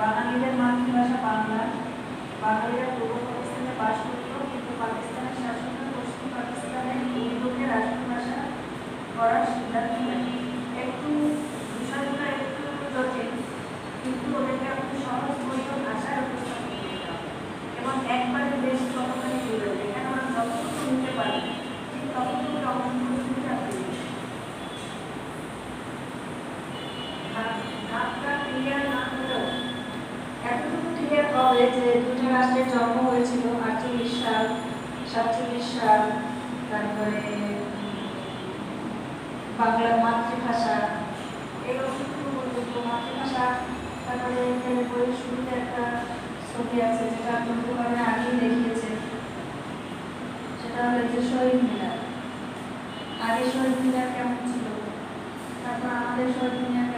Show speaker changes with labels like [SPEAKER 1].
[SPEAKER 1] বাঙালিদের মাতৃভাষা বাংলা। বাঙালিরা পূর্ব পাকিস্তানে বাস করত, কিন্তু পাকিস্তানের শাসনের পশ্চিম পাকিস্তানে উর্দুকে রাষ্ট্রভাষা করার সিদ্ধান্ত একটু বিষয়গুলো একটু জটিল, কিন্তু ওদেরকে একটু সহজ মতো ভাষায় উপস্থাপন এবং একবারে বেশ কতখানি জুড়ে এখানে ওরা যতটুকু নিতে পারে, ঠিক ততটুকু হবে যে দুটো রাষ্ট্রের জন্ম হয়েছিল আটচল্লিশ সাল সাতচল্লিশ সাল তারপরে বাংলা মাতৃভাষা অংশটুকু পর্যন্ত মাতৃভাষা, তারপরে বইয়ের শুরুতে একটা ছবি আছে, যেটা বন্ধুবারে আগেই দেখিয়েছে সেটা হলো যে শহীদ মিনার। আগে শহীদ মিনার কেমন ছিল? তারপর আমাদের শহীদ মিনার